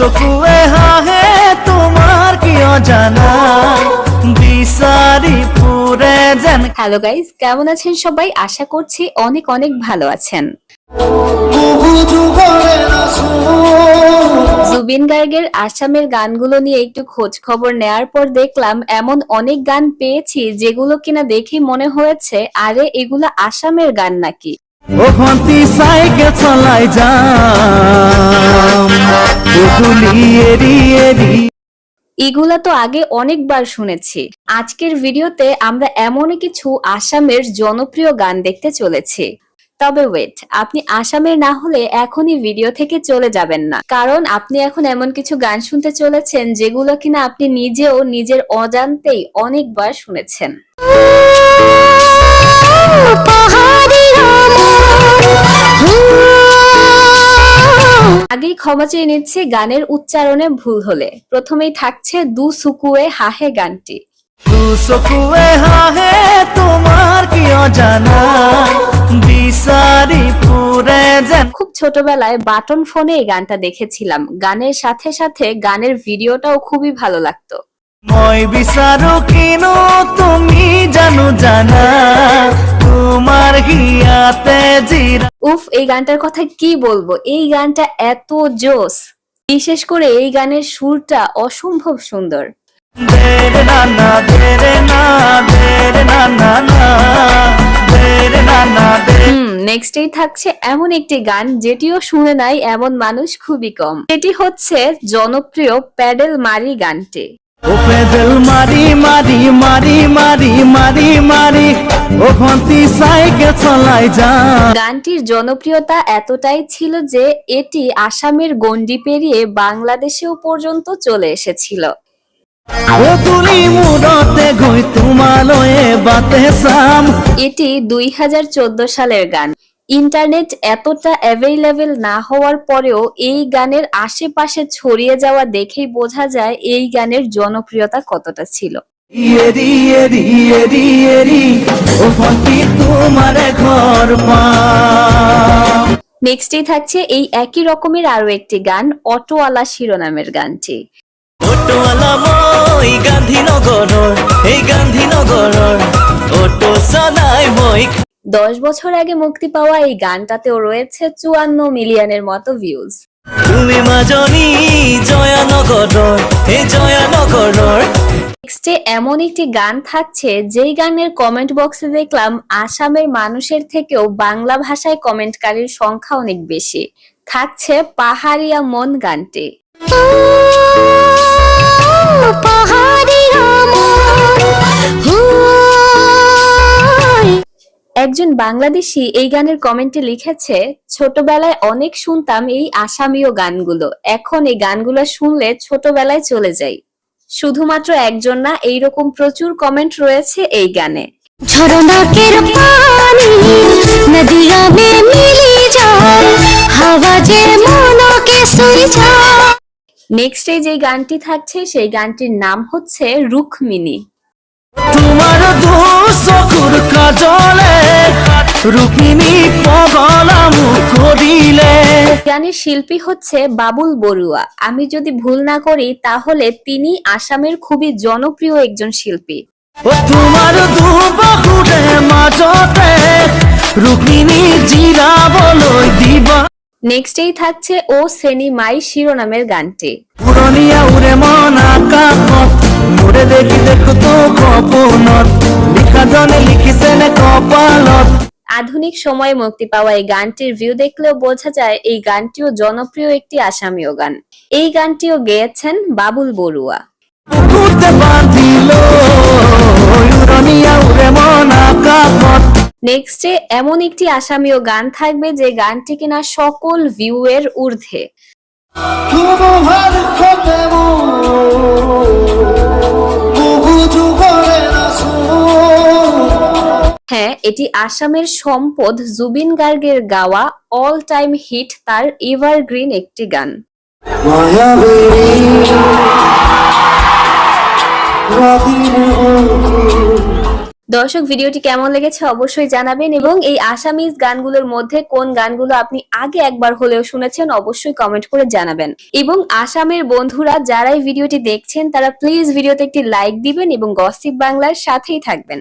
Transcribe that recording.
চকুৱে হাঁহে তোমাৰ কিয় জানা বিচাৰি ফুৰে যেন হ্যালো গাইস কেমন আছেন সবাই? আশা করছি অনেক অনেক ভালো আছেন। জুবিন গার্গের আসামের গানগুলো নিয়ে একটু খোঁজ খবর নেয়ার পর দেখলাম এমন অনেক গান পেয়েছি যেগুলো কিনা দেখে মনে হয়েছে আরে এগুলো আসামের গান নাকি? ও চাইকেল চলাই যাম এগুলা তো আগে অনেকবার শুনেছি। আজকের ভিডিওতে আমরা এমনই কিছু আসামের জনপ্রিয় গান দেখতে চলেছি। তবে ওয়েট আপনি আসামের না হলে এখনই ভিডিও থেকে চলে যাবেন না। কারণ আপনি এখন এমন কিছু গান শুনতে চলেছেন যেগুলো কিনা আপনি নিজেও নিজের অজান্তেই অনেকবার শুনেছেন। আগেই ক্ষমা চেয়ে নিচ্ছি গানের উচ্চারণে ভুল হলে। প্রথমেই থাকছে দু সুকুয়ে হাহে গানটি। দু হাঁহে তোমাৰ কিয় জানা বিচাৰি ফুৰে খুব ছোটবেলায় বাটন ফোনে এই গানটা দেখেছিলাম। গানের সাথে সাথে গানের ভিডিওটাও খুবই ভালো লাগতো। মই বিচাৰো কিনো তুমি জানো জানা তোমাৰ হিয়াতে জিৰা উফ এই গানটার কথা কি বলব? এই গানটা এত জোস বিশেষ করে এই গানের সুরটা অসম্ভব সুন্দর। নেক্সটেই থাকছে এমন একটি গান যেটিও শুনে নাই এমন মানুষ খুবই কম। এটি হচ্ছে জনপ্রিয় প্যাডেল মারি গানটি। ও পেদল মারি মারি মারি মারি মারি মারি ও ভন্টি সাইকেল চলাই যা। গানটির জনপ্রিয়তা এতটাই ছিল যে এটি আসামের গণ্ডি পেরিয়ে বাংলাদেশেও পর্যন্ত চলে এসেছিল। এটি দুই হাজার চোদ্দ সালের গান। ইন্টারনেট এতটা অ্যাভেলেবেল না হওয়ার পরেও এই গানের আশেপাশে ছড়িয়ে যাওয়া দেখেই বোঝা যায় এই গানের জনপ্রিয়তা কতটা ছিল। এরি এরি এরি এরি ও ভন্টি তোমারে ঘর পাম নেক্সটেই থাকছে এই একই রকমের আরও একটি গান অটোওয়ালা শিরোনামের গানটি। অটোৱালা মই গান্ধীনগৰৰ এই গান্ধীনগৰৰ অটো চলাই মই দশ বছর আগে মুক্তি পাওয়া এই গানটাতেও রয়েছে চুয়ান্ন মিলিয়নের মতো ভিউজ তুমি মাজনী জয়ানগৰৰ এই জয়ানগৰৰ নেক্সটে এমন একটি গান থাকছে যেই গানের কমেন্ট বক্সে দেখলাম আসামের মানুষের থেকেও বাংলা ভাষায় কমেন্টকারীর সংখ্যা অনেক বেশি। থাকছে পাহাড়িয়া মন গানটি। একজন বাংলাদেশি এই গানের কমেন্টে লিখেছে ছোটবেলায় অনেক শুনতাম এই আসামীয় গানগুলো এখন এই গানগুলো শুনলে ছোটবেলায় চলে যাই। শুধুমাত্র একজন না এইরকম প্রচুর কমেন্ট রয়েছে এই গানে। নেক্সট যে গানটি থাকছে সেই গানটির নাম হচ্ছে রুক্মিণী। তোমাৰ দু চকুৰ কাজলে ৰুক্মিণী পগলা মোক কৰিলে গানের শিল্পী হচ্ছে বাবুল বড়ুয়া। আমি যদি ভুল না করি তাহলে তিনি আসামের খুবই জনপ্রিয় একজন শিল্পী। ও তোমাৰ দুবাহুৰে মাজতে ৰুক্মিণী জিৰাবলৈ দিবা। নেক্সটেই থাকছে ও শ্রেণি মাই শিরোনামের গানটি। পুৰণীয়া উৰে মন আকাশত মোৰে দেখি দেখো তো সপোনত লিখাজনে লিখিছে নে কপালত। আধুনিক সময়ে মুক্তি পাওয়া এই গানটির ভিউ দেখলেও বোঝা যায় এই গানটিও জনপ্রিয় একটি আসামীয় গান। এই গানটিও গেয়েছেন বাবুল বড়ুয়া। নেক্সটে এমন একটি আসামীয় গান থাকবে যে গানটি কিনা সকল ভিউ এর ঊর্ধ্বে। হ্যাঁ এটি আসামের সম্পদ জুবিন গার্গের গাওয়া অল টাইম হিট তার এভারগ্রিন একটি গান। মায়াবী দর্শক, ভিডিওটি কেমন লেগেছে অবশ্যই জানাবেন এবং এই আসামিজ গানগুলোর মধ্যে কোন গানগুলো আপনি আগে একবার হলেও শুনেছেন অবশ্যই কমেন্ট করে জানাবেন। এবং আসামের বন্ধুরা যারাই ভিডিওটি দেখছেন, তারা প্লিজ ভিডিওতে একটি লাইক দিবেন এবং গসিপ বাংলার সাথেই থাকবেন।